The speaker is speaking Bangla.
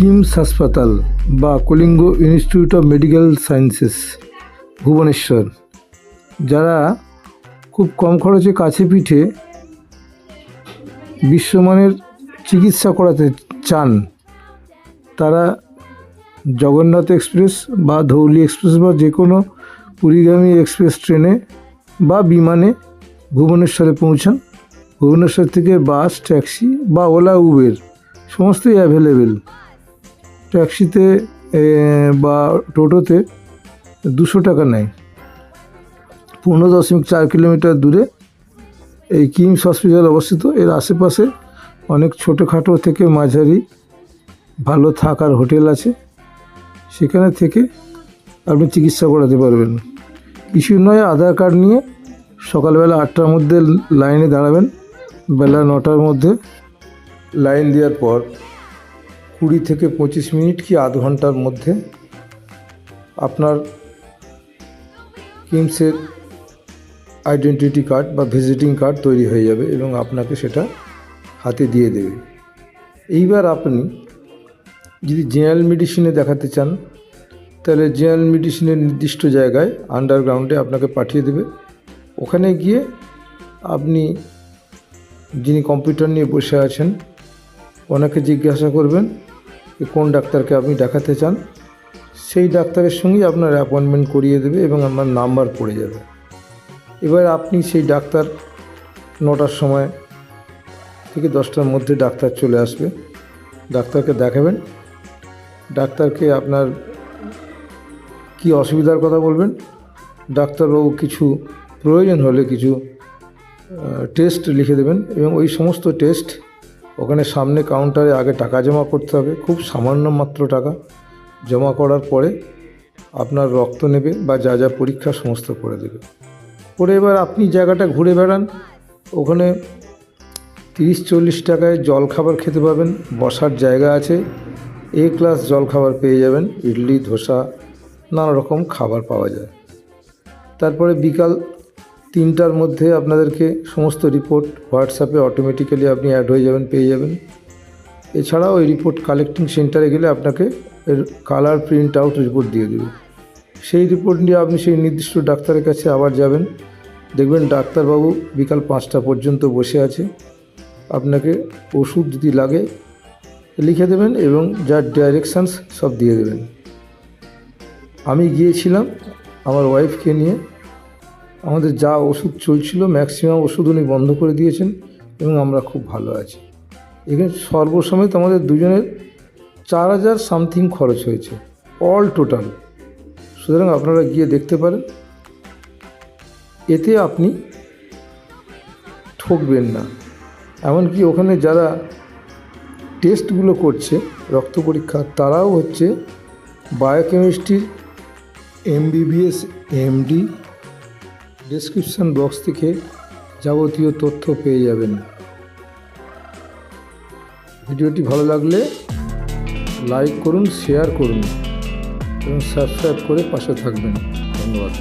কিমস হাসপাতাল বা Kalinga institute of medical sciences, Bhubaneswar. যারা খুব কম খরচে কাছে পিঠে বিশ্বমানের চিকিৎসা করাতে চান, তারা জগন্নাথ এক্সপ্রেস বা ধৌলি এক্সপ্রেস বা যে কোনো পুরীগামী এক্সপ্রেস ট্রেনে বা বিমানে ভুবনেশ্বরে পৌঁছান। ভুবনেশ্বর থেকে বাস, ট্যাক্সি বা ওলা, উবের, সমস্তই অ্যাভেলেবেল ট্যাক্সিতে বা টোটোতে দুশো টাকা নেয়। পনেরো দশমিক চার কিলোমিটার দূরে এই কিমস হসপিটাল অবস্থিত। এর আশেপাশে অনেক ছোটোখাটো থেকে মাঝারি ভালো থাকার হোটেল আছে। সেখানে থেকে আপনি চিকিৎসা করাতে পারবেন। কিছু নয়, আধার কার্ড নিয়ে সকালবেলা আটটার মধ্যে লাইনে দাঁড়াবেন। বেলা নটার মধ্যে লাইন দেওয়ার পর কুড়ি থেকে পঁচিশ মিনিট কি আধ ঘণ্টার মধ্যে আপনার কিমসের আইডেন্টিটি কার্ড বা ভিজিটিং কার্ড তৈরি হয়ে যাবে এবং আপনাকে সেটা হাতে দিয়ে দেবে। এইবার আপনি যদি জেনারেল মেডিসিনে দেখাতে চান, তাহলে জেনারেল মেডিসিনের নির্দিষ্ট জায়গায় আন্ডারগ্রাউন্ডে আপনাকে পাঠিয়ে দেবে। ওখানে গিয়ে আপনি যিনি কম্পিউটার নিয়ে বসে আছেন, ওনাকে জিজ্ঞাসা করবেন যে কোন ডাক্তারকে আপনি দেখাতে চান, সেই ডাক্তারের সঙ্গেই আপনার অ্যাপয়েন্টমেন্ট করিয়ে দেবে এবং আপনার নাম্বার পড়ে যাবে। এবার আপনি সেই ডাক্তার নটার সময় থেকে দশটার মধ্যে ডাক্তার চলে আসবে। ডাক্তারকে দেখাবেন। ডাক্তারকে আপনার কি অসুবিধার কথা বলবেন? ডাক্তারবাবু কিছু প্রয়োজন হলে কিছু টেস্ট লিখে দেবেন এবং ওই সমস্ত টেস্ট ওখানে সামনে কাউন্টারে আগে টাকা জমা করতে হবে, খুব সামান্য মাত্র টাকা জমা করার পরে আপনার রক্ত নেবে বা যা যা পরীক্ষা সমস্ত করে দেবে। করে এবার আপনি জায়গাটা ঘুরে বেড়ান, ওখানে তিরিশ চল্লিশ টাকায় জল খাবার খেতে পাবেন, বসার জায়গা আছে এ ক্লাস জল খাবার পেয়ে যাবেন, ইডলি, ধোসা, নানা রকম খাবার পাওয়া যায়। তারপরে বিকাল তিনটার মধ্যে আপনাদেরকে সমস্ত রিপোর্ট হোয়াটসঅ্যাপে অটোমেটিক্যালি আপনি অ্যাড হয়ে যাবেন, পেয়ে যাবেন। এছাড়াও ওই রিপোর্ট কালেক্টিং সেন্টারে গেলে আপনাকে এর কালার প্রিন্ট আউট রিপোর্ট দিয়ে দেবে। সেই রিপোর্ট নিয়ে আপনি সেই নির্দিষ্ট ডাক্তারের কাছে আবার যাবেন। দেখবেন ডাক্তারবাবু বিকাল পাঁচটা পর্যন্ত বসে আছে। আপনাকে ওষুধ যদি লাগে, লিখে দেবেন এবং যার ডাইরেকশানস সব দিয়ে দেবেন। আমি গিয়েছিলাম আমার ওয়াইফকে নিয়ে। আমাদের যা ওষুধ চলছিল ম্যাক্সিমাম ওষুধ উনি বন্ধ করে দিয়েছেন এবং আমরা খুব ভালো আছি। এখানে সর্বসমেত আমাদের দুজনের চার হাজার সামথিং খরচ হয়েছে অল টোটাল সুতরাং আপনারা গিয়ে দেখতে পারেন, এতে আপনি ঠকবেন না। এমনকি ওখানে যারা টেস্টগুলো করছে, রক্ত পরীক্ষা, তারাও হচ্ছে বায়োকেমিস্ট্রির এমবিবিএস এমডি ডেসক্রিপশন বক্স থেকে যাবতীয় তথ্য পেয়ে যাবেন। ভিডিওটি ভালো লাগলে লাইক করুন শেয়ার করুন এবং সাবস্ক্রাইব করে পাশে থাকবেন। ধন্যবাদ।